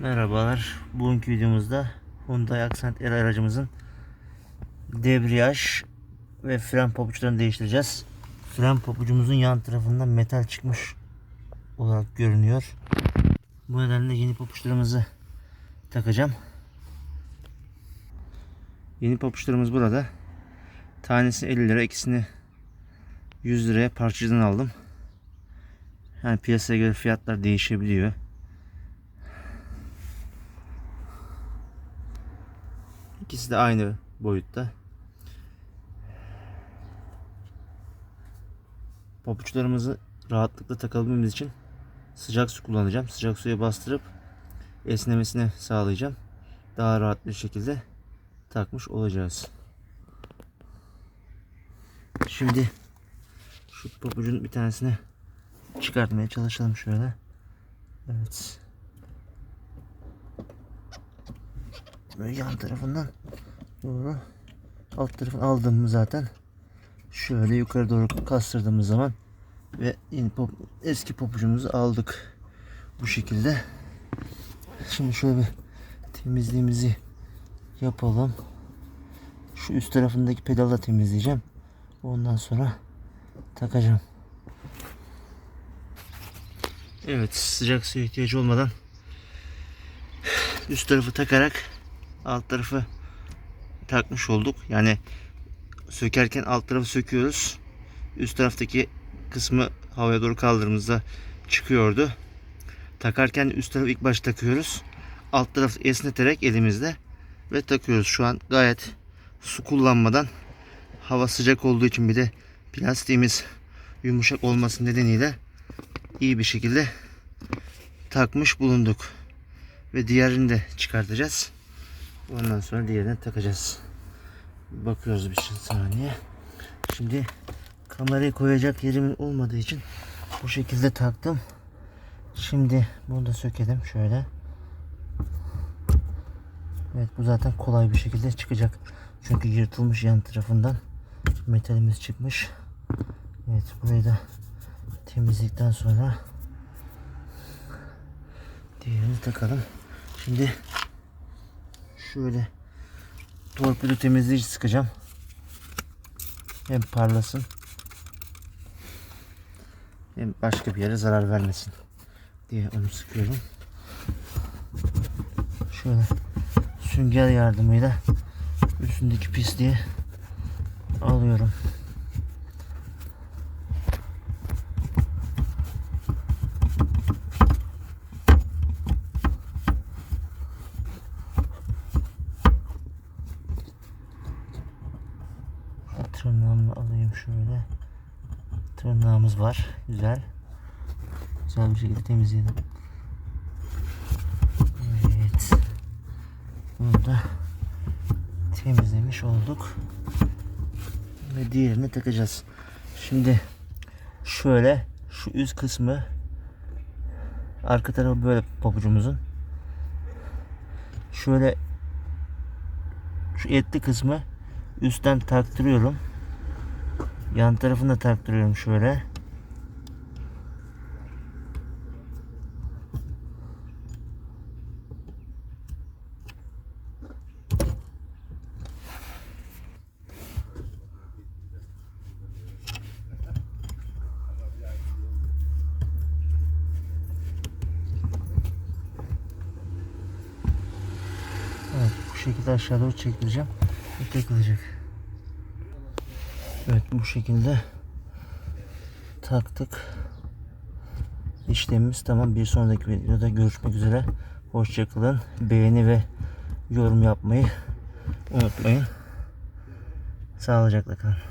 Merhabalar. Bugünkü videomuzda Hyundai Accent R aracımızın debriyaj ve fren pabuçlarını değiştireceğiz. Fren pabucumuzun yan tarafından metal çıkmış olarak görünüyor. Bu nedenle yeni pabuçlarımızı takacağım. Yeni pabuçlarımız burada. Tanesi 50 lira, ikisini 100 liraya parçadan aldım. Yani piyasaya göre fiyatlar değişebiliyor. İkisi de aynı boyutta. Pabuçlarımızı rahatlıkla takabilmemiz için sıcak su kullanacağım. Sıcak suya bastırıp esnemesini sağlayacağım. Daha rahat bir şekilde takmış olacağız. Şimdi şu pabucun bir tanesini çıkartmaya çalışalım şöyle. Evet. Böyle yan tarafından doğru alt tarafını aldığımız zaten şöyle yukarı doğru kastırdığımız zaman ve yeni pop, eski pabucumuzu aldık bu şekilde. Şimdi şöyle bir temizliğimizi yapalım. Şu üst tarafındaki pedalla temizleyeceğim. Ondan sonra takacağım. Evet sıcak suya ihtiyacı olmadan üst tarafı takarak alt tarafı takmış olduk. Yani sökerken alt tarafı söküyoruz. Üst taraftaki kısmı havaya doğru kaldırdığımızda çıkıyordu. Takarken üst tarafı ilk başta takıyoruz. Alt tarafı esneterek elimizde ve takıyoruz. Şu an gayet su kullanmadan hava sıcak olduğu için bir de plastiğimiz yumuşak olması nedeniyle iyi bir şekilde takmış bulunduk. Ve diğerini de çıkartacağız. Ondan sonra diğerini takacağız. Bakıyoruz bir saniye. Şimdi kamerayı koyacak yerim olmadığı için bu şekilde taktım. Şimdi bunu da sökelim şöyle. Evet bu zaten kolay bir şekilde çıkacak. Çünkü yırtılmış yan tarafından metalimiz çıkmış. Evet burayı da temizledikten sonra diğerini takalım. Şimdi şöyle torpido temizleyici sıkacağım. Hem parlasın hem başka bir yere zarar vermesin diye onu sıkıyorum. Şöyle sünger yardımıyla üstündeki pisliği alıyorum. Tırnağımla alayım şöyle. Tırnağımız var. Güzel. Güzel bir şekilde temizleyelim. Evet. Bunu da temizlemiş olduk. Ve diğerini takacağız. Şimdi şöyle şu üst kısmı arka tarafı böyle pabucumuzun şöyle şu etli kısmı üstten taktırıyorum. Yan tarafını da taktırıyorum şöyle. Evet bu şekilde aşağı doğru çektireceğim. Bu takılacak. Evet bu şekilde taktık. İşlemimiz tamam. Bir sonraki videoda görüşmek üzere. Hoşçakalın. Beğeni ve yorum yapmayı unutmayın. Sağlıcakla kalın.